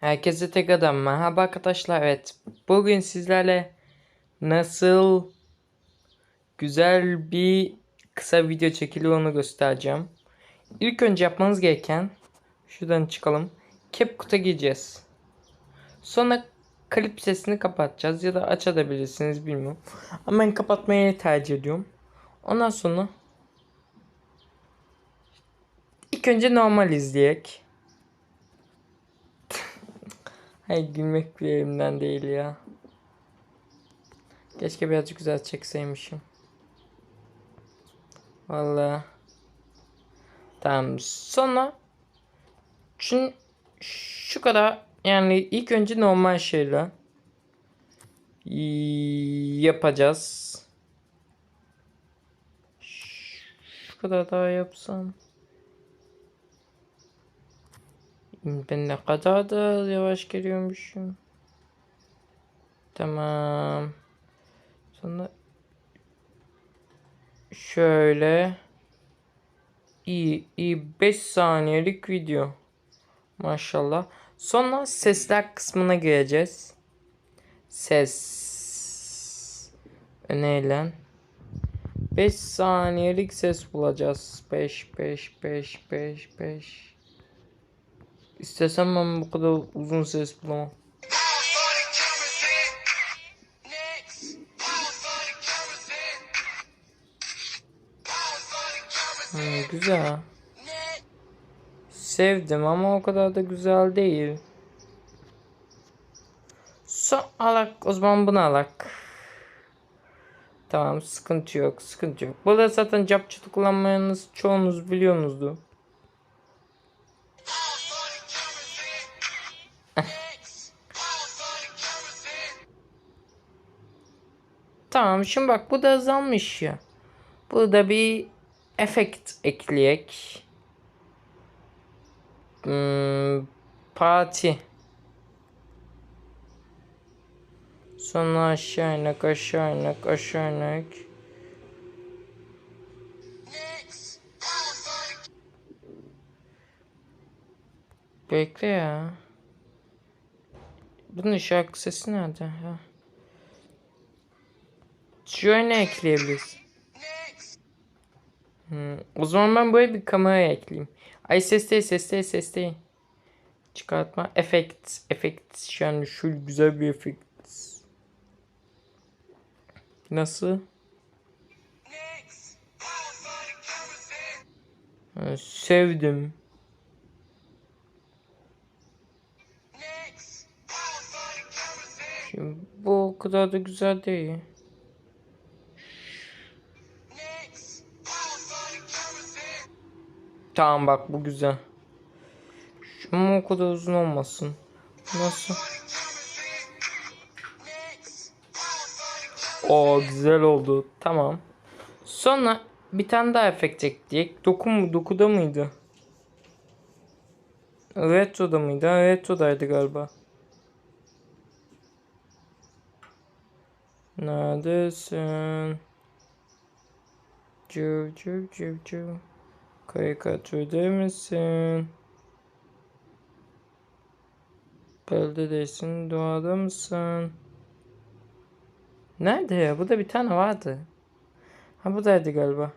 Herkese tek merhaba arkadaşlar evet bugün sizlerle nasıl güzel bir kısa video çekiliyor onu göstereceğim. İlk önce yapmanız gereken şuradan çıkalım CapCut'a gireceğiz. Sonra klip sesini kapatacağız ya da açabilirsiniz bilmiyorum. Ama ben kapatmayı tercih ediyorum. Ondan sonra ilk önce normal izleyek. Hayır gülmek bir elimden değil ya. Keşke birazcık güzel çekseymişim. Vallahi. Tamam. Sonra şu, şu kadar yani ilk önce normal şeyler yapacağız. Şu kadar daha yapsam. Ben ne kadar da yavaş geliyormuşum. Tamam. Sonra şöyle iyi iyi 5 saniyelik video. Maşallah. Sonra sesler kısmına gireceğiz. Ses. Neyle? 5 saniyelik ses bulacağız. 5 5 5 5 5 İstesem ben bu kadar uzun ses bulamam. Hmm, güzel. Sevdim ama o kadar da güzel değil. So alak o zaman bunu alak. Tamam sıkıntı yok sıkıntı yok. Burada zaten capçıtı kullanmayanız çoğunuz biliyorsunuzdur. Tamam şimdi bak bu da azalmış ya. Burada bir efekt ekleyek. Hmm, parti. Sonra aşağı inek aşağı inek aşağı inek. Bekle ya. Bunun şarkı sesi nerede? Ha. Şöyle ekleyebiliriz. Hmm, o zaman ben buraya bir kamera ekleyeyim. Ay ses değil ses değil ses değil. Çıkartma. Efekt. Efekt. Yani şu güzel bir efekt. Nasıl? Ha, sevdim. Şimdi bu kadar da güzel değil. Tamam bak bu güzel. Ama o kadar uzun olmasın. Nasıl? O güzel oldu. Tamam. Sonra bir tane daha efekt ekleyecek. Doku mu? Dokuda mıydı? Retro'da mıydı? Ha, Retro'daydı galiba. Neredesin? Cıv cıv cıv cıv. Karikatürde misin? Beldedesin, doğada mısın? Nerede ya? Bu da bir tane vardı. Ha bu daydı galiba.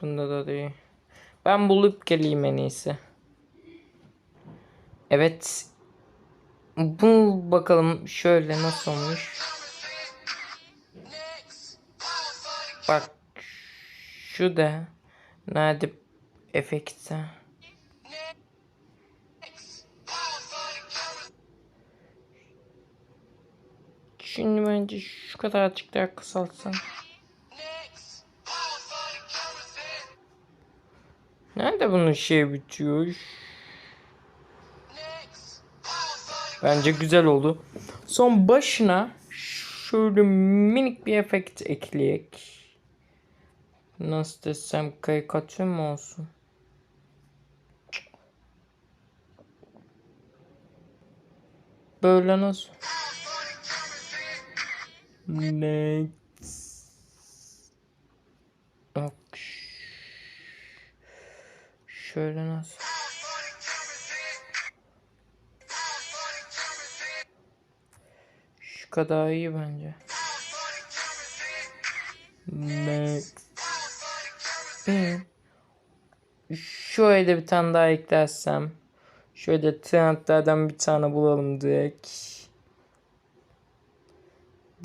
Bunda da değil. Ben bulup geleyim en iyisi. Evet. Bu bakalım şöyle nasıl olmuş. Bak şu da nerede efekti. Şimdi bence şu kadarcık daha kısaltsam. Nerede bunun şey bitiyor? Bence güzel oldu. Son başına şöyle minik bir efekt ekleyek. Nasıl desem karikatür mü olsun? Böyle nasıl? Next. Bak. Şöyle nasıl? Şu kadar iyi bence. Max. Hmm. Şöyle bir tane daha eklersem. Şöyle trendlerden bir tane bulalım direkt.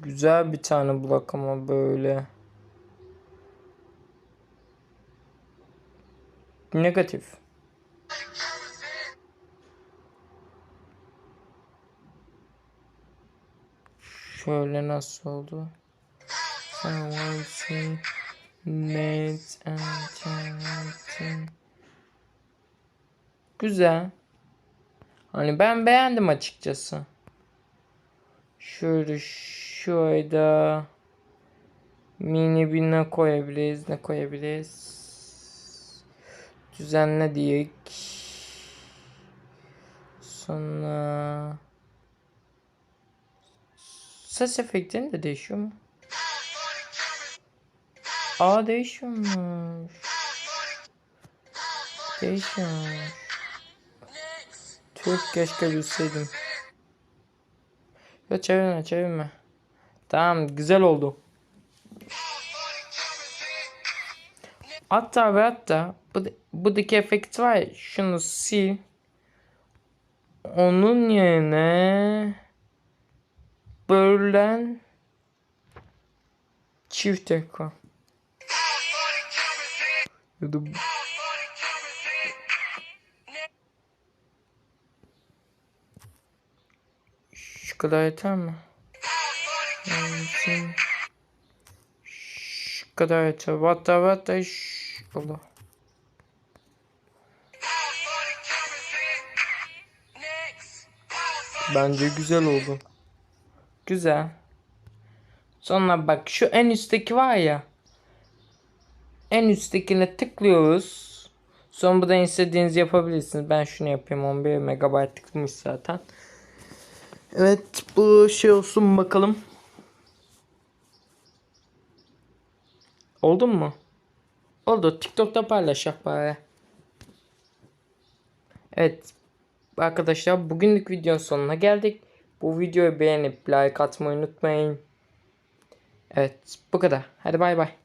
Güzel bir tane bulak ama böyle. Negatif. Şöyle nasıl oldu? Made and Güzel. Hani ben beğendim açıkçası. Şöyle şurada mini bir ne koyabiliriz? Ne koyabiliriz? Düzenle diyek. Sonra ses efektini de değişiyor mu? Aa değişiyormuş. Değişiyormuş. Tüh keşke bilseydim. Ya çevirme çevirme. Tamam güzel oldu. Hatta ve hatta bu, buradaki efekt var şunu sil. Onun yerine bölünen çift ekran. Ya da Şu kadar yeter mi? Yani Şu kadar yeter. Hatta şu... Allah. Bence güzel oldu. Güzel. Sonra bak şu en üstteki var ya. En üsttekine tıklıyoruz. Sonra buradan istediğinizi yapabilirsiniz. Ben şunu yapayım. 11 megabaytlıkmış zaten. Evet bu şey olsun bakalım. Oldu mu? Oldu. TikTok'ta paylaşacak bari. Evet. Arkadaşlar bugünlük videonun sonuna geldik. Bu videoyu beğenip like atmayı unutmayın. Evet bu kadar. Hadi bay bay.